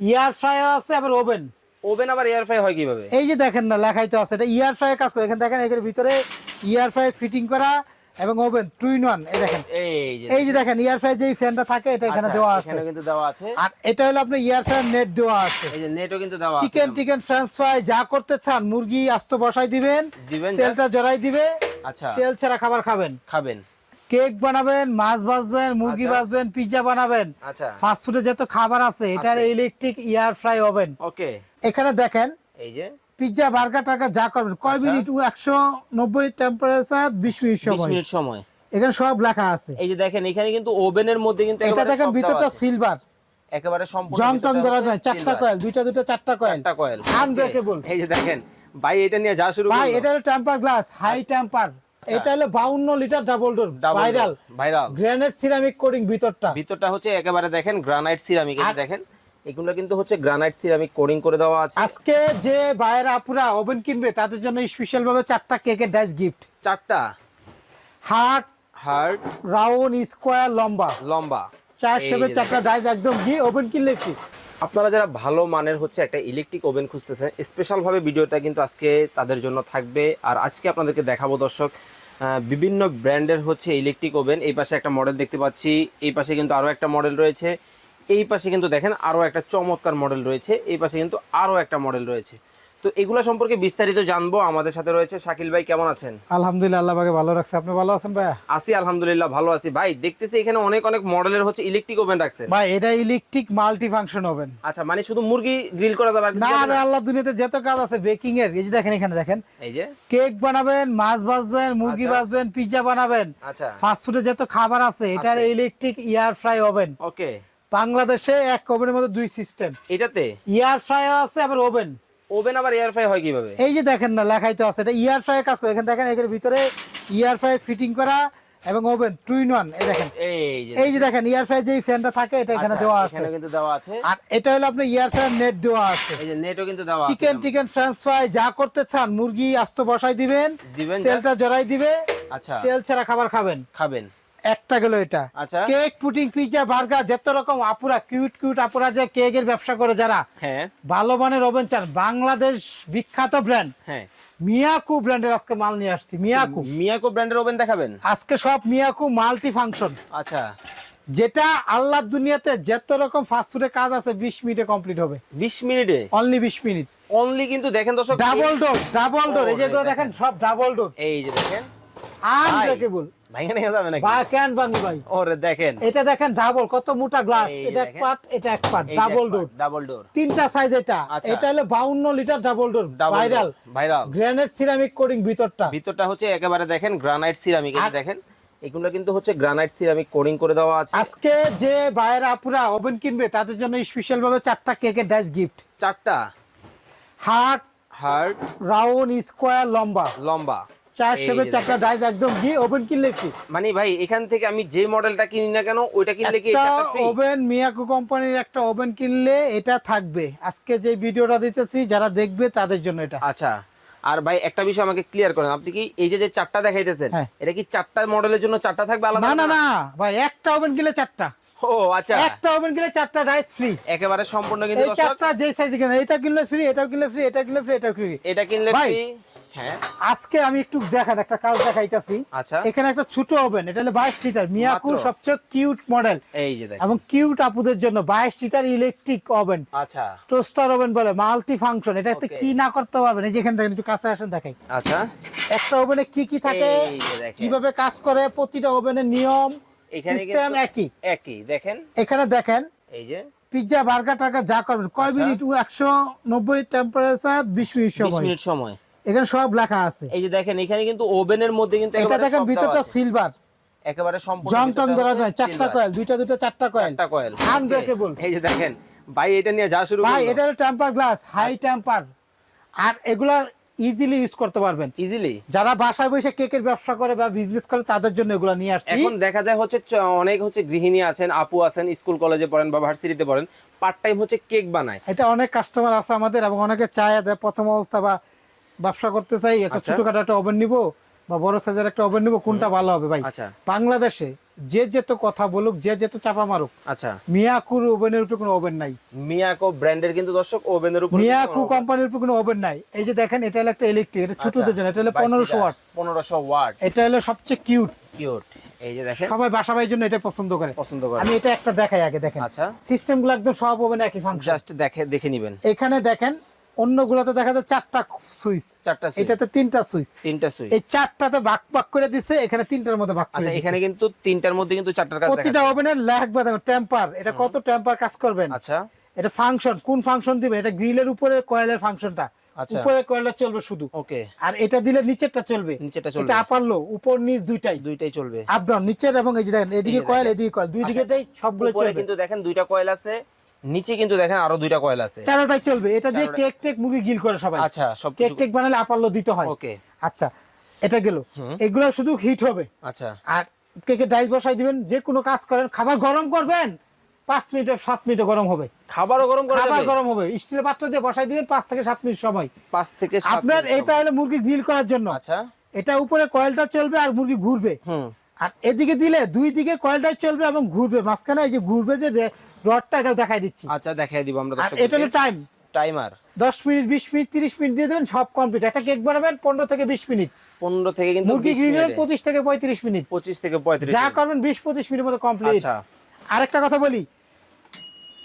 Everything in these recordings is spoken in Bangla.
ইয়ার ফ্রাই আছে আবার ওভেন ওভেন আবার এয়ার ফ্রাই হয় কীভাবে? এই যে দেখেন না লেখাই তো আছে। এটা ইয়ার ফ্রাই কাজ করে। এখানে দেখেন এর ভিতরে ইয়ার ফ্রাই ফিটিং করা এবং ওভেন টু ইন ওয়ান এই দেখেন। এই যে দেখেন। ইয়ার ফ্রাই যেই ফ্যানটা থাকে এটা এখানে আচ্ছা, দেওয়া আছে। এখানে কিন্তু দেওয়া আছে। আর এটা হলো আপনার ইয়ার ফ্রাই নেট দেওয়া আছে। এই যে নেটও কিন্তু দেওয়া আছে। চিকেন টিকেন ফ্রেঞ্চ ফ্রাই যা করতে চান মুরগি আস্ত বসাই দিবেন দিবেন তেলটা জড়াই দিবে আচ্ছা। তেল ছাড়া খাবার খাবেন। খাবেন। কেক বানাবেন মাছ ভাজবেন মুরগি আচ্ছা। ভাজবেন পিৎজা বানাবেন। আচ্ছা। ফাস্ট ফুডে যত খাবার আছে এটা electric air fry oven okay. এখানে দেখেন এই যে। পিৎজা বার্গার টার্গার যা করবেন কয় আচ্ছা। মিনিট একশো নব্বই টেম্পারেচার বিশ মিনিট 20 সময় মিনিট সময়। এখানে সব লেখা আছে। এই যে দেখেন এখানে কিন্তু ওভেনের মধ্যে কিন্তু এটা দেখেন ভিতরটা সিলভার একেবারে সম্পূর্ণ জং টং ধরা নয় চারটা। কয়েল দুইটা দুইটা চারটা কয়েল চারটা কয়েল Unbreakable। এই যে দেখেন ভাই এটা নিয়ে যা শুরু ভাই এটা টেম্পার গ্লাস হাই টেম্পার এটা হলো বাউন্ন লিটার ডাবল ডোর আচ্ছা। Viral viral। Granite ceramic coating ভিতরটা। ভিতরটা হচ্ছে একেবারে দেখেন গ্রানাইট সিরামিক আর- দেখেন এগুলো কিন্তু হচ্ছে গ্রানাইট সিরামিক কোডিং করে দেওয়া আছে। আজকে যে আপুরা ওভেন কিনবে তাদের জন্য স্পেশাল ভাবে চারটা কেকের ডাইস গিফট চারটা। হার্ট হার্ড রাউন্ড স্কোয়ার লম্বা। লম্বা। চার চারটা ডাইস একদম গিয়ে ওভেন কিনলে কি আপনারা যারা ভালো মানের হচ্ছে একটা ইলেকট্রিক ওভেন খুঁজতেছেন স্পেশাল ভাবে ভিডিওটা কিন্তু আজকে তাদের জন্য থাকবে। আর আজকে আপনাদেরকে দেখাবো দর্শক বিভিন্ন ব্র্যান্ডের হচ্ছে ইলেকট্রিক ওভেন এই পাশে একটা মডেল দেখতে পাচ্ছি। এই পাশে কিন্তু আরও একটা মডেল রয়েছে। এই পাশে কিন্তু দেখেন আরও একটা চমৎকার মডেল রয়েছে। এই পাশে কিন্তু আরও একটা মডেল রয়েছে। তো এগুলো সম্পর্কে বিস্তারিত জানব। আমাদের সাথে রয়েছে শাকিল ভাই কেমন আছেন? আলহামদুলিল্লাহ আল্লাহ পাকে ভালো রাখছে। আপনি ভালো আছেন ভাইয়া? আছি আলহামদুলিল্লাহ ভালো আছি। ভাই দেখতেছি এখানে অনেক অনেক মডেলের হচ্ছে ইলেকট্রিক ওভেন রাখছেন। ভাই এটা ইলেকট্রিক মাল্টি ফাংশন ওভেন আচ্ছা মানে শুধু মুরগি গ্রিল করা যাবে না আরে আল্লাহ দুনিয়াতে যত কাজ আছে বেকিং এর এই যে দেখেন এখানে দেখেন। এই যে? কেক বানাবেন মাছ ভাজবেন মুরগি আচ্ছা। ভাজবেন পিৎজা বানাবেন। আচ্ছা। ফাস্ট ফুডে যত খাবার আছে এটা electric air fry oven okay বাংলাদেশে এক ওভেনের মধ্যে দুই সিস্টেম এটাতে? এয়ার ফ্রাই আছে আবার ওভেন ওভেন আবার এয়ার ফ্রাই হয় কীভাবে? এই যে দেখেন না লেখাই তো আছে। এটা ইয়ার ফ্রাই কাজ করে। এখানে দেখেন এর ভিতরে ইয়ার ফ্রাই ফিটিং করা এবং ওভেন টু ইন ওয়ান এই দেখেন। এই যে যে দেখেন ইয়ার ফ্রাই যেই ফ্যানটা থাকে এটা এখানে আচ্ছা, দেওয়া আছে। এখানে কিন্তু দেওয়া আছে। আর এটা হলো আপনার ইয়ার ফ্রাই নেট দেওয়া আছে। এই যে নেটও কিন্তু দেওয়া আছে চিকেন টিকেন ফ্রেঞ্চ ফ্রাই যা করতে চান মুরগি আস্ত বসাই দিবেন দিবেন তেলটা জড়াই দিবে আচ্ছা। তেল ছাড়া খাবার খাবেন। খাবেন। একটা গেল এটা। আচ্ছা। কেক পুটিং পিৎজা বার্গার যত রকম আপুরা কিউট কিউট আপুরা যে কেকের ব্যবসা করে যারা হ্যাঁ। ভালো মানের ওভেন চান বাংলাদেশ বিখ্যাত ব্র্যান্ড। হ্যাঁ। মিয়াকু ব্র্যান্ডের আজকে মাল নিয়ে আসছি মিয়াকু। মিয়াকো ব্র্যান্ডের ওভেন দেখাবেন? আজকে সব মিয়াকু মাল্টি ফাংশন। আচ্ছা। যেটা আল্লাহর দুনিয়াতে যত রকম ফাস্ট ফুডের কাজ আছে বিশ মিনিটে কমপ্লিট হবে। 20 মিনিটে? অনলি বিশ মিনিট। অনলি কিন্তু দেখেন দর্শক ডাবল ডোর ডাবল ডোর এই যেগুলো দেখেন। দেখেন। সব ডাবল ডোর এই যে দেখেন। আনব্রেকেবল ভাঙে নিয়ে যাবে নাকি? বা ক্যান ভাই? ওরে দেখেন। এটা দেখেন ডাবল কত মোটা গ্লাস এটা এক পার্ট এটা এক part double door double door তিনটা সাইজ এটা। আচ্ছা। এটা হলো বাউন্ন litre double door viral viral granite ceramic coating ভিতরটা। ভিতরটা হচ্ছে একেবারে দেখেন গ্রানাইট সিরামিক এই দেখেন এগুলো কিন্তু হচ্ছে গ্রানাইট সিরামিক কোডিং করে দেওয়া আছে। আজকে যে বাইরে আপুরা ওভেন কিনবে তাদের জন্য স্পেশাল ভাবে চারটা কেকের ডাইস গিফট চারটা। হার্ট হার্ড রাউন্ড স্কোয়ার লম্বা। লম্বা। চারটা ডাইস একদম ওভেন কিনলে কি? মানে ভাই এখান থেকে আমি যে মডেলটা কিনি না কেন ওইটা কিনলে কি ওভেন মিয়াকু কোম্পানির একটা ওভেন কিনলে এটা থাকবে। আজকে যে ভিডিওটা দিতেছি যারা দেখবে তাদের জন্য এটা। আচ্ছা আর ভাই একটা বিষয় আমাকে ক্লিয়ার করেন। আপনি কি এই যে চারটা দেখাইতেছেন হ্যাঁ। এটা কি চারটা মডেলের জন্য চারটা থাকবে আলাদা না না না? ভাই একটা ওভেন কিনলে চারটা। ও আচ্ছা। একটা ওভেন কিনলে চারটা ফ্রি একেবারে সম্পূর্ণ কিন্তু চারটা যে সাইজ কিনে এটা কিনলে ফ্রি এটাও কিনলে ফ্রি এটা কিনলে ফ্রি এটাও ফ্রি এটা কিনলে ফ্রি হ্যাঁ। আজকে আমি একটু দেখান একটা কাজ দেখাইতাছি। আচ্ছা। এখানে একটা ছোট ওভেন এটা হলো বাইশ লিটার মিয়াকুর সবচেয়ে কিউট মডেল। এই যে এবং কিউট আপুদের জন্য বাইশ লিটার ইলেকট্রিক ওভেন। আচ্ছা। টোস্টার ওভেন বলে মাল্টি ফাংশন এটাতে. কি না করতে পারবেন? এই যেখানে দেখেন একটু কাছে আসেন দেখাই। আচ্ছা। একটা ওভেনে কি কি থাকে। কীভাবে কাজ করে প্রতিটা ওভেনের নিয়ম সিস্টেম একই। একই দেখেন। এখানে দেখেন এই যে। পিৎজা বার্গার টার্গার যা করবেন কয় আচ্ছা। মিনিট একশো নব্বই টেম্পারেচার বিশ মিনিট সময়। মিনিট সময়। এখানে সব লেখা আছে। এই যে দেখেন এখানে কিন্তু ওভেনের মধ্যে কিন্তু এটা দেখেন ভিতরটা সিলভার একেবারে সম্পূর্ণ জং টং ধরা নয় চারটা কয়েল দুইটা দুইটা চারটা কয়েল চারটা কয়েল Unbreakable। এই যে দেখেন ভাই এটা নিয়ে যা শুরু ভাই এটা টেম্পার গ্লাস হাই টেম্পার আর এগুলা ইজিলি ইউজ করতে পারবেন। ইজিলি যারা বাসায় বসে কেকের ব্যবসা করে বা বিজনেস করে তাদের জন্য এগুলা নিয়ে আসছি। এখন দেখা যায় হচ্ছে অনেক হচ্ছে গৃহিণী আছেন আপু আছেন স্কুল কলেজে পড়েন বা ভার্সিটিতে পড়েন পার্ট টাইম হচ্ছে কেক বানায়। এটা অনেক কাস্টমার আছে আমাদের এবং অনেকে চায় দেয় প্রথম অবস্থা বা ব্যবসা করতে চাই একটা আচ্ছা। ছোটখাটো একটা ওভেন নিব বা বড় সাইজের একটা ওভেন নিব কোনটা ভালো হবে ভাই? আচ্ছা। বাংলাদেশে যে যেত কথা বলুক যে যেত চাপা মারুক আচ্ছা। মিয়াকুর ওভেনের উপরে কোনো ওভেন নাই। মিয়াকো ব্র্যান্ডের কিন্তু দর্শক ওভেনের উপর মিয়াকু কোম্পানির উপরে কোনো ওভেন নাই। এই যে দেখেন এটা হলো একটা ইলেকট্রিক এটা ছোটদের জন্য এটা হলো পনেরোশো ওয়াট পনেরোশো ওয়াট এটা হলো সবচেয়ে কিউট কিউট এই যে দেখেন। সবাই বাসা বাড়ির জন্য এটা পছন্দ করে। পছন্দ করে। আমি এটা একটা দেখাই আগে দেখেন। আচ্ছা। সিস্টেমগুলো একদম সব ওভেন একই ফাংশন জাস্ট দেখে দেখে নিবেন। এখানে দেখেন অন্যগুলোতে দেখা যায় চারটা সুইচ। চারটা এটাতে তিনটা সুইচ। তিনটা সুইচ। এই চারটাতে ভাগ ভাগ করে দিছে এখানে তিনটার মধ্যে ভাগ আচ্ছা এখানে কিন্তু তিনটার মধ্যে কিন্তু চারটার কাজ প্রতিটা ওভেনের লাগবে দেখো টেম্পার এটা কত টেম্পার কাজ করবেন? আচ্ছা। এটা ফাংশন কোন ফাংশন দিবেন এটা গ্রিলের উপরে কয়েলের ফাংশনটা আচ্ছা। উপরে কয়েলটা চলবে শুধু। ওকে। আর এটা দিলে নিচেরটা চলবে। নিচেটা চলবে। এটা আপার লো উপর নিচ দুইটাই। দুইটাই চলবে। আপ ডাউন নিচের এবং এই যে দেখেন এদিকে কয়েল এদিকে কয়েল দুই আচ্ছা, দিকেটাই সবগুলো চলবে। কিন্তু দেখেন দুইটা কয়েল আছে নিচে কিন্তু দেখেন আরও দুইটা কয়েল আছে। চারোটাই চলবে। এটা দিয়ে কেক টেক মুরগি গিল করে সবাই। আচ্ছা সব কেক টেক বানালে আপার দিতে হয়। ওকে। আচ্ছা এটা গেল। এগুলো শুধু হিট হবে। আচ্ছা। আর কেকে ডাইস বসাই দিবেন যে কোনো কাজ করেন খাবার গরম করবেন পাঁচ মিনিটে সাত মিনিটে গরম হবে। খাবারও গরম করা খাবার গরম হবে। স্টিলের পাত্র দিয়ে বসাই দিবেন পাঁচ থেকে সাত মিনিট সময়। পাঁচ থেকে আপনার এটা হলো মুরগি গ্রিল করার জন্য। আচ্ছা। এটা উপরে কয়েলটা চলবে আর মুরগি ঘুরবে। হুম। আর এদিকে দিলে দুই দিকে কয়েলটাই চলবে এবং ঘুরবে। মাঝখানে এই যে ঘুরবে যে রডটা এটা দেখাই দিচ্ছি। আচ্ছা দেখাই দিব আমরা আর দর্শক এটা হলো টাইম টাইমার দশ মিনিট বিশ মিনিট তিরিশ মিনিট দিয়ে দেবেন সব কমপ্লিট একটা কেক বানাবেন পনেরো থেকে বিশ মিনিট। পনেরো থেকে কিন্তু মুরগি 20 গ্রিল মিনিটে। থেকে পঁয়ত্রিশ মিনিট। পঁচিশ থেকে পঁয়ত্রিশ যা করবেন বিশ পঁচিশ মিনিটের মতো কমপ্লিট আচ্ছা। আরেকটা কথা বলি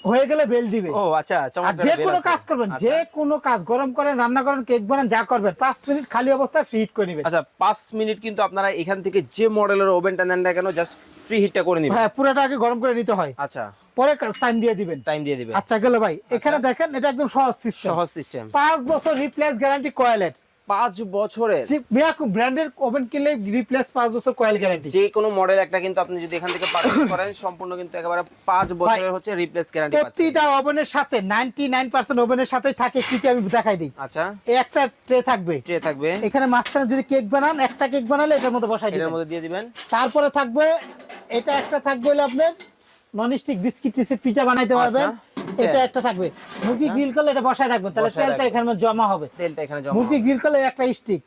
হয়ে গেলে বেল দিবে। ও আচ্ছা চমৎকার যে কোনো কাজ করবেন আচ্ছা। যে কোনো কাজ গরম করেন রান্না করেন কেক বানান যা করবেন পাঁচ মিনিট খালি অবস্থায় ফ্রি হিট করে নেবেন। আচ্ছা পাঁচ মিনিট কিন্তু আপনারা এখান থেকে যে মডেলের ওভেনটা নেন না কেন জাস্ট ফ্রি হিটটা করে নিবেন। হ্যাঁ পুরোটা আগে গরম করে নিতে হয়। আচ্ছা। পরে টাইম দিয়ে দিবেন। টাইম দিয়ে দিবেন। আচ্ছা গেল ভাই। এখানে দেখেন এটা একদম সহজ সিস্টেম সহজ সিস্টেম পাঁচ বছর রিপ্লেস গ্যারান্টি কয়েলের পাঁচ ব্র্যান্ডের ওভেন কিনলে রিপ্লেস পাঁচ বছর কয়েল গ্যারান্টি যে কোনো মডেল একটা কিন্তু আপনি যদি এখান থেকে পারচেজ করেন সম্পূর্ণ কিন্তু একেবারে পাঁচ বছরের হচ্ছে রিপ্লেস গ্যারান্টি প্রতিটা ওভেনের সাথে নাইনটি নাইন পার্সেন্ট ওভেনের সাথে থাকে কি আমি দেখাই দিই। আচ্ছা। এই একটা ট্রে থাকবে। ট্রে থাকবে। এখানে মাঝখানে যদি কেক বানান একটা কেক বানালে এটার মধ্যে বসাই এটার মধ্যে দিয়ে দিবেন। তারপরে থাকবে এটা একটা থাকবে হলো আপনার নন স্টিক বিস্কিট টিস্কিট পিজা বানাইতে পারবেন। আচ্ছা, এটা একটা থাকবে। মুরগি গ্রিল করলে এটা বসায় রাখবেন। তাহলে তেলটা এখানে জমা হবে। তেলটা এখানে জমা মুরগি গ্রিল করলে একটা স্টিক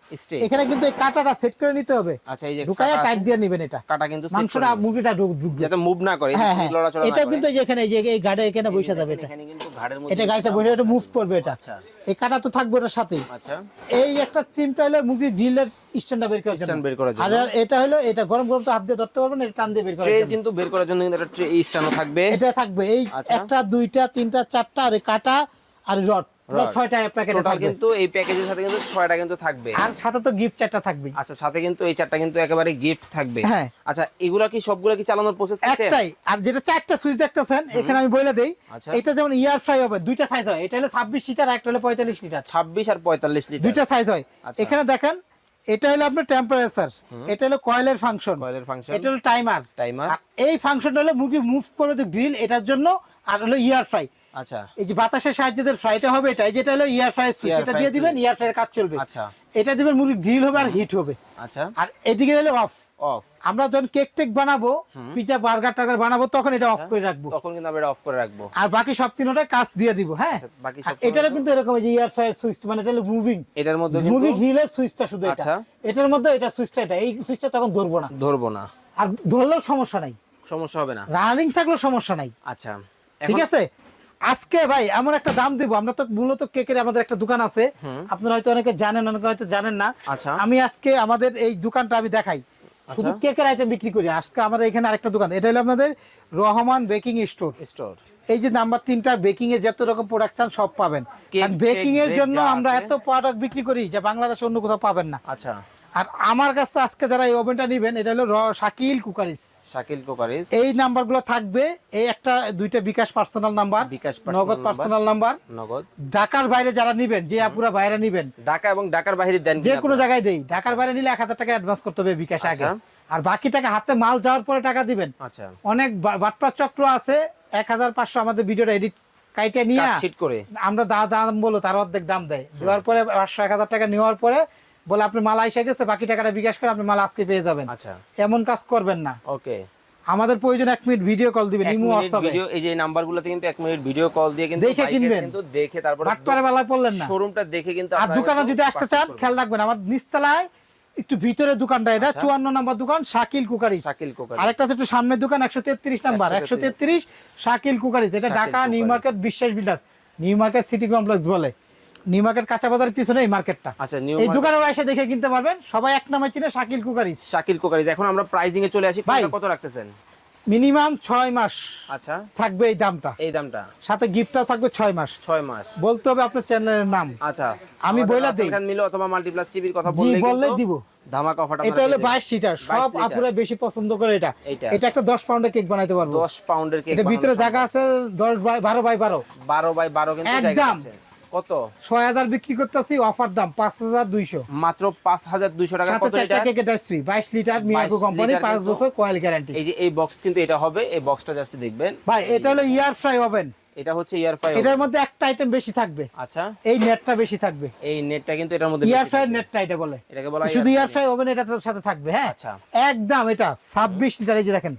এখানে কিন্তু এই কাঁটাটা সেট করে নিতে হবে। আচ্ছা এই যে ঢুকায় টাইট দিয়ে নেবেন এটা। কাটা কিন্তু মাংসটা। মুরগিটা ঢুক- ঢুকবে যাতে মুভ না করে হ্যাঁ হ্যাঁ। লড়াচড়া এটা কিন্তু এখানে এই যে এই গাড়ি এখানে বসে যাবে এটা। এখানে কিন্তু ঘাড়ের মধ্যে এটা গাড়িটা বসে এটা মুভ করবে এটা। আচ্ছা। এই কাটা তো থাকবে ওটার সাথে আচ্ছা। এই একটা তিনটা হলো মুরগির গ্রিলের স্ট্যান্ডটা বের করার জন্য। বের করার জন্য। আর আর এটা হলো এটা গরম গরম তো হাত দিয়ে ধরতে পারবেন এটা টান দিয়ে বের করার জন্য। কিন্তু বের করার জন্য কিন্তু একটা ট্রে স্ট্যান্ডও থাকবে। এটা থাকবে। এই আচ্ছা। একটা দুইটা তিনটা চারটা আর কাটা আর রড রড। ছয়টা প্যাকেটে টোটাল থাকবে। কিন্তু এই প্যাকেজের সাথে কিন্তু ছয়টা কিন্তু থাকবে। আর সাথে তো গিফট চারটা থাকবে আচ্ছা সাথে কিন্তু এই চারটা কিন্তু একেবারে গিফট থাকবে। হ্যাঁ। আচ্ছা এগুলা কি সবগুলা কি চালানোর প্রসেস একটাই। আর যেটা চারটা সুইচ দেখতেছেন এখানে আমি বলে দেই আচ্ছা। এটা যেমন ইয়ার ফ্রাই হবে দুইটা সাইজ হয়। এটা হলো লিটার একটা হলো পঁয়তাল্লিশ লিটার 26 আর 45 লিটার দুইটা সাইজ হয়। এখানে দেখেন এটা হলো আপনার টেম্পারেচার এটা হলো কয়েলের ফাংশন কয়েলের ফাংশন এটা হলো টাইমার টাইমার আর এই ফাংশনটা হলো মুরগি মুভ করে যে গ্রিল এটার জন্য আর হলো ইয়ার ফ্রাই আচ্ছা। এই যে বাতাসের সাহায্যে যে ফ্রাইটা হবে এটা যেটা হলো ইয়ার ফ্রাই সুইচ এটা দিয়ে দিবেন ইয়ার ফ্রাইয়ের কাজ চলবে। আচ্ছা। এটা দিবেন মুরগি গ্রিল হবে আর হিট হবে। আচ্ছা। আর এদিকে হলো অফ অফ আমরা যখন কেক টেক বানাবো পিজা বার্গার টার্গার বানাবো তখন এটা অফ করে রাখব। তখন কিন্তু আমরা এটা অফ করে রাখব। আর বাকি সব তিনটা কাজ দিয়ে দিব হ্যাঁ? বাকি সব এটারও কিন্তু এরকম যে ইয়ার সুইচ মানে এটা মুভিং এটার মধ্যে মুভি গ্রিলের সুইচটা শুধু এটা। এটার মধ্যে এটা সুইচটা এটা। এই সুইচটা তখন ধরবো না। ধরবো না। আর ধরলেও সমস্যা নাই। সমস্যা হবে না। রানিং থাকলেও সমস্যা নাই। আচ্ছা। ঠিক আছে? আজকে ভাই এমন একটা দাম দিব। আমরা তো মূলত কেকের আমাদের একটা দোকান আছে। আপনারা হয়তো অনেকে জানেন অনেকে হয়তো জানেন না। আচ্ছা। আমি আজকে আমাদের এই দোকানটা আমি দেখাই। শুধু কেকের আইটেম বিক্রি করি। আজকে আমাদের এখানে আরেকটা দোকান। এটা হলো আমাদের রহমান বেকিং স্টোর স্টোর এই যে নাম্বার তিনটা বেকিং এর যত রকম প্রোডাকশন সব পাবেন। আর বেকিং এর জন্য আমরা এত প্রোডাক্ট বিক্রি করি যে বাংলাদেশে অন্য কোথাও পাবেন না। আচ্ছা। আর আমার কাছে আজকে যারা এই ওভেনটা নেবেন এটা হলো শাকিল কুকারিস। শাকিল কোকারিস। এই নাম্বারগুলো থাকবে। এই একটা দুইটা বিকাশ পার্সোনাল নাম্বার বিকাশ নগদ পার্সোনাল নাম্বার নগদ। ঢাকার বাইরে যারা নিবেন যে আপুরা বাইরে নিবেন ঢাকা এবং ঢাকার বাইরে দেন যে কোনো জায়গায় দেই। ঢাকার বাইরে নিলে এক হাজার টাকা অ্যাডভান্স করতে হবে বিকাশ আগে। আচ্ছা। আর বাকি টাকা হাতে মাল যাওয়ার পরে টাকা দিবেন। আচ্ছা। অনেক বা- বাটপার চক্র আছে এক হাজার পাঁচশো আমাদের ভিডিওটা এডিট কাইটে নিয়ে আমরা দা দাম বলো তার অর্ধেক দাম দেয়। দেওয়ার পরে পাঁচশো এক হাজার টাকা নেওয়ার পরে বলে আপনি মাল আইসা গেছে বাকি টাকাটা বিকাশ করে আপনি মাল আজকে পেয়ে যাবেন। আচ্ছা। এমন কাজ করবেন না। ওকে। আমাদের প্রয়োজন এক মিনিট ভিডিও কল দিবেন ইমো হোয়াটসঅ্যাপে। ভিডিও এই যে নাম্বারগুলোতে কিন্তু এক মিনিট ভিডিও কল দিয়ে কিন্তু দেখে কিনবেন। কিন্তু দেখে তারপরে বাটপারে বেলায় পড়লেন না। শোরুমটা দেখে কিন্তু আর দোকানে যদি আসতে চান খেয়াল রাখবেন আমার নিচতলায় একটু ভিতরে দোকানটা এটা আচ্ছা। চুয়ান্ন নাম্বার দোকান শাকিল কুকারি শাকিল কোকারি আরেকটা একটু সামনের দোকান একশো তেত্রিশ নাম্বার 133 একশো তেত্রিশ শাকিল কুকারি এটা Dhaka new market Biswas builders new market city complex বলে। নিউ মার্কেট কাঁচা বাজারের পিছনে এই মার্কেটটা আচ্ছা নিউ এই দোকানে এসে দেখে কিনতে পারবেন। সবাই এক নামে চিনে শাকিল কুকারিজ। শাকিল কোকারি এখন আমরা প্রাইজিং এ চলে আসি। কত রাখতেছেন? মিনিমাম ছয় মাস আচ্ছা। থাকবে এই দামটা। এই দামটা? সাথে গিফটটাও থাকবে ছয় মাস। ছয় মাস। বলতে হবে আপনার চ্যানেলের নাম। আচ্ছা। আমি বইলা দেই। মিলো অথবা মাল্টিপ্লাস টিভির কথা বললে বললে দিব। ধামাকা অফারটা এটা হলো বাইশ সিটার 22 সব আপুরা বেশি পছন্দ করে এটা। এটা একটা দশ পাউন্ডের কেক বানাইতে পারব। 10 পাউন্ডের কেক এটা ভিতরে জায়গা আছে দশ বাই বারো বাই বারো। 12 বাই 12 কিন্তু জায়গা। আছে। কত? ছয় হাজার বিক্রি করতেছি অফার দাম পাঁচ হাজার দুইশো। মাত্র 5200 টাকা কত এটা বাইশ লিটার মিয়াকো কোম্পানি পাঁচ বছর কয়েল গ্যারান্টি এই যে এই বক্স কিন্তু এটা হবে এই বক্সটা জাস্ট দেখবেন। ভাই এটা হলো ইয়ার ফ্রাই ওভেন। এটা হচ্ছে ইয়ার ফাই এটার মধ্যে একটা আইটেম বেশি থাকবে। আচ্ছা। এই নেটটা বেশি থাকবে। এই নেটটা কিন্তু এটার মধ্যে ইয়ার ফ্রাই। নেটটা এটা বলে। এটাকে বলা হয় শুধু ইয়ার। ফ্রাই ওভেন এটার সাথে থাকবে হ্যাঁ? আচ্ছা। একদম এটা ছাব্বিশ লিটার এই যে দেখেন।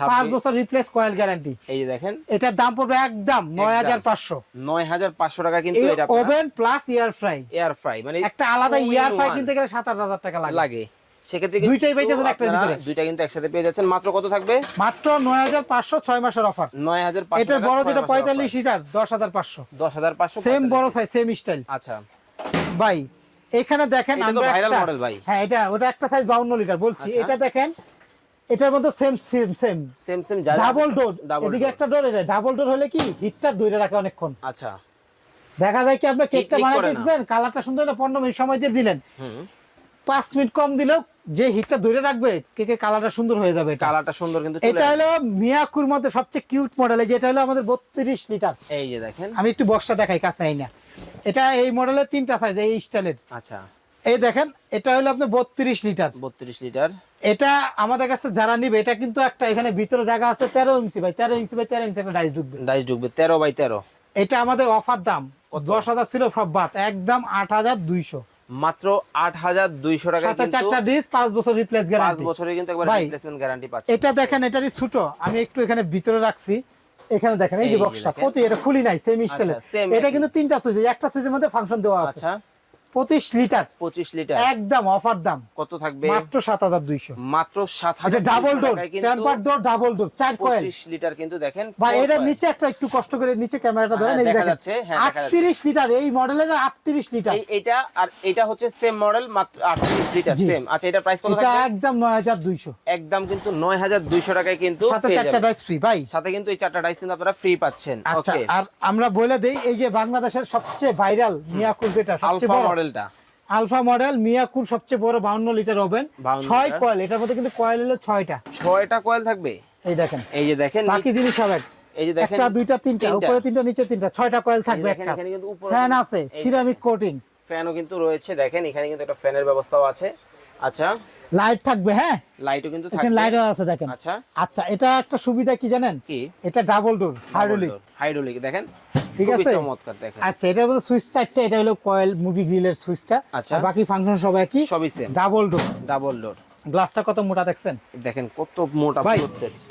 পাঁচ বছর রিপ্লেস কয়েল গ্যারান্টি এই যে দেখেন। এটার দাম পড়বে একদম নয় হাজার পাঁচশো। 9500 টাকা কিন্তু এটা oven plus air fry air fry মানে একটা আলাদা ইয়ার ফ্রাই কিনতে গেলে সাত আট হাজার টাকা লাগে। লাগে। সেক্ষেত্রে দুইটাই পাইতেছেন একটার ভিতরে। দুইটা কিন্তু একসাথে পেয়ে যাচ্ছেন। মাত্র কত থাকবে? মাত্র নয় হাজার পাঁচশো ছয় মাসের অফার 9500 এটার বড় যেটা মাসের পঁয়তাল্লিশ offer। লিটার দশ হাজার পাঁচশো। 10500 সেম বড় 45 সাইজ সেম স্টাইল আচ্ছা। ভাই এখানে দেখেন আমরা viral একটা- ভাই। হ্যাঁ এটা ওটা একটা সাইজ বাউন্ন লিটার বলছি। আচ্ছা। এটা দেখেন এটার মধ্যে same same same same same double door এদিকে একটা ডোর এটা ডাবল ডোর হলে কি? হিটটা ধরে রাখে অনেকক্ষণ। আচ্ছা। দেখা যায় কি আপনি কেকটা বানাইতে দিচ্ছেন কালারটা সুন্দর হলে পনেরো মিনিট সময় দিয়ে দিলেন। হুম। পাঁচ মিনিট কম দিলেও যে হিটটা ধরে রাখবে কেকের কালারটা সুন্দর হয়ে যাবে কালারটা সুন্দর কিন্তু এটা। হলো মিয়াকুর মধ্যে সবচেয়ে কিউট মডেল যেটা হলো আমাদের বত্রিশ লিটার এই যে দেখেন। আমি একটু বক্সটা দেখাই কাছে না। এটা এই মডেলের তিনটা সাইজ এই স্টাইলের আচ্ছা। এই দেখেন এটা হলো আপনার বত্রিশ লিটার 32 লিটার এটা আমাদের কাছে যারা নিবে এটা কিন্তু একটা এখানে ভিতরে জায়গা আছে তেরো ইঞ্চি বাই তেরো ইঞ্চি বাই তেরো ইঞ্চি একটা ডাইস ঢুকবে। ডাইস ঢুকবে 13 বাই 13 এটা আমাদের অফার দাম। কত? দশ হাজার ছিল সব বাদ একদম আট হাজার দুইশো। মাত্র 8200 টাকা সাথে কিন্তু চারটা ডিস পাঁচ বছর রিপ্লেস 5 গ্যারান্টি বছরের কিন্তু একবার রিপ্লেসমেন্ট গ্যারান্টি পাচ্ছে এটা দেখেন এটারই ছোট। আমি একটু এখানে ভিতরে রাখছি। এখানে দেখেন এই যে বক্সটা। প্রতি এটা খুলি নাই সেম স্টাইলের same এটা কিন্তু তিনটা সুইচ একটা সুইচের মধ্যে ফাংশন দেওয়া আছে। আচ্ছা। পঁচিশ লিটার। 25 লিটার। একদম অফার দাম। কত থাকবে? মাত্র সাত হাজার দুইশো। মাত্র এটা 7000 double door temper door double door চার কয়েল 25 লিটার কিন্তু দেখেন ভাই coil। নিচে একটা একটু কষ্ট করে নিচে ক্যামেরাটা ধরেন হ্যাঁ, এই দেখেন। হ্যাঁ, লিটার এই মডেলের আটত্রিশ লিটার। এটা আর এটা হচ্ছে সেম মডেল মাত্র 38 লিটার সেম আচ্ছা এটা প্রাইস কত এটা একদম নয় হাজার দুইশো। একদম কিন্তু 9200 টাকায় কিন্তু সাথে চারটা ডাইস ফ্রি ভাই। সাথে কিন্তু এই চারটা ডাইস কিন্তু আপনারা ফ্রি পাচ্ছেন। আচ্ছা ওকে আর আমরা বলে দেই এই যে বাংলাদেশের সবচেয়ে ভাইরাল মিয়াকুর যেটা সবচেয়ে বড় মডেলটা? আলফা মডেল মিয়াকুর সবচেয়ে বড় বাউন্ন লিটার ওভেন। 52 ছয় কয়েল এটার মধ্যে কিন্তু কয়েল হলো ছয়টা। ছয়টা কয়েল থাকবে? এই দেখেন। এই যে দেখেন বাকি জিনিস হবে এই যে দেখেন একটা দুইটা তিনটা। উপরে তিনটা নিচে তিনটা ছয়টা কয়েল থাকবে একটা। এখানে কিন্তু উপরে ফ্যান আছে সিরামিক কোটিং ফ্যানও কিন্তু রয়েছে দেখেন এখানে কিন্তু একটা ফ্যানের ব্যবস্থাও আছে। আচ্ছা। লাইট থাকবে হ্যাঁ? লাইটও কিন্তু এখানে থাকবে। লাইট আছে দেখেন। আচ্ছা। আচ্ছা এটা একটা সুবিধা কি জানেন? কি? এটা ডাবল ডোর হাইড্রোলিক হাইড্রোলিক দেখেন। ঠিক আছে? চমৎকার দেখেন। আচ্ছা এটা হলো সুইচ চারটা এটা হলো কয়েল মুভি গ্রিলের সুইচটা। আচ্ছা। বাকি ফাংশন সব একই? সবই same double door double door গ্লাসটা কত মোটা দেখছেন? দেখেন কত মোটা ভাই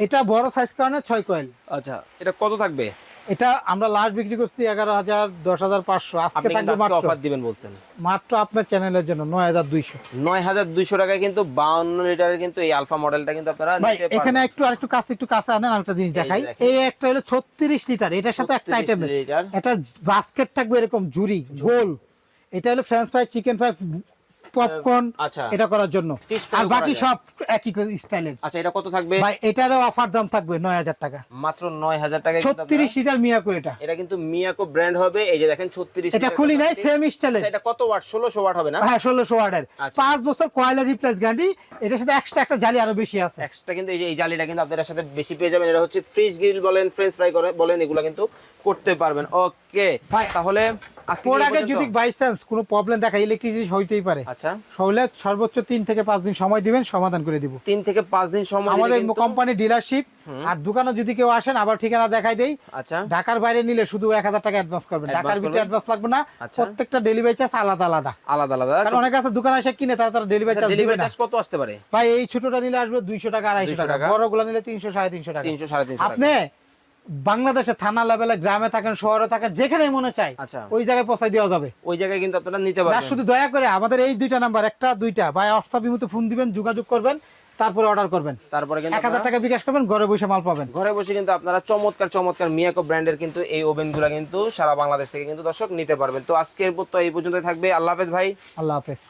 এটা বড় সাইজ কারণে ছয় কয়েল। আচ্ছা এটা কত থাকবে? এটা আমরা লাস্ট বিক্রি করছি এগারো হাজার দশ হাজার পাঁচশো। আজকে থাকবে মাত্র অফার দিবেন বলছেন। মাত্র আপনার চ্যানেলের জন্য নয় হাজার দুইশো। নয় হাজার দুইশো টাকায় কিন্তু বাউন্ন লিটারের কিন্তু এই আলফা মডেলটা কিন্তু আপনারা এখানে একটু আরেকটু কাছে একটু কাছে আনেন একটা জিনিস দেখাই। এই একটা হলো ছত্রিশ লিটার এটার সাথে একটা আইটেম। একটা বাস্কেট থাকবে এরকম ঝুরি ঝোল এটা হলো French fry chicken fry popcorn আচ্ছা। এটা করার জন্য। আর বাকি সব একই স্টাইলের আচ্ছা এটা কত থাকবে? ভাই এটারও অফার দাম থাকবে নয় হাজার টাকা। মাত্র নয় হাজার টাকায় কিন্তু ছত্রিশ লিটার মিয়াকুর এটা। এটা কিন্তু মিয়াকো ব্র্যান্ড হবে। এই যে দেখেন ছত্রিশ এটা খুলি নাই সেম স্টাইলের এটা কত ওয়াট ষোলোশো ওয়াট হবে না? হ্যাঁ ষোলোশো ওয়ার্ডের আচ্ছা। পাঁচ বছর কয়লার রিপ্লেস গ্যারান্টি এটার সাথে এক্সট্রা একটা জালি আরও বেশি আছে। এক্সট্রা কিন্তু এই যে এই জালিটা কিন্তু আপনাদের সাথে বেশি পেয়ে যাবেন। এটা হচ্ছে ফ্রিজ গ্রিল বলেন ফ্রেঞ্চ ফ্রাই করে বলেন এগুলো কিন্তু করতে পারবেন। ওকে ভাই, তাহলে যদি বাই চান্স কোনো প্রবলেম দেখা ইলেকট্রিক হইতেই পারে? আচ্ছা। সহলে সর্বোচ্চ তিন থেকে পাঁচ দিন সময় দিবেন সমাধান করে দিব। তিন থেকে পাঁচ দিন সময় আমাদের কোম্পানি ডিলারশিপ আর দোকানে যদি কেউ আসেন আবার ঠিকানা দেখাই দেই। আচ্ছা। ঢাকার বাইরে নিলে শুধু এক হাজার টাকা অ্যাডভান্স করবেন। ঢাকার ভিতরে অ্যাডভান্স লাগবে না। আচ্ছা। প্রত্যেকটা ডেলিভারি চার্জ আলাদা আলাদা। আলাদা আলাদা। কারণ অনেক আছে দোকানে এসে কিনে তারা তারা ডেলিভারি চার্জ দিবে না। কত আসতে পারে? ভাই এই ছোটটা নিলে আসবে দুইশো টাকা আড়াইশো টাকা। টাকা। বড়গুলো নিলে তিনশো সাড়ে তিনশো টাকা। তিনশো সাড়ে তিনশো আপনি বাংলাদেশে থানা লেভেলে গ্রামে থাকেন শহরে থাকেন যেখানেই মনে চায় আচ্ছা। ওই জায়গায় পৌঁছাই দেওয়া যাবে। ওই জায়গায় কিন্তু আপনারা নিতে পারবেন। শুধু দয়া করে আমাদের এই দুইটা নাম্বার একটা দুইটা বা বিমুতে ফোন দিবেন যোগাযোগ করবেন তারপরে অর্ডার করবেন। তারপরে কিন্তু এক হাজার আপনারা টাকা বিকাশ করবেন ঘরে বসে মাল পাবেন। ঘরে বসে কিন্তু আপনারা চমৎকার চমৎকার মিয়াকো ব্র্যান্ডের কিন্তু এই ওভেনগুলো কিন্তু সারা বাংলাদেশ থেকে কিন্তু দর্শক নিতে পারবেন। তো আজকের মতো এই পর্যন্ত থাকবে। আল্লাহ হাফেজ ভাই। আল্লাহ হাফেজ।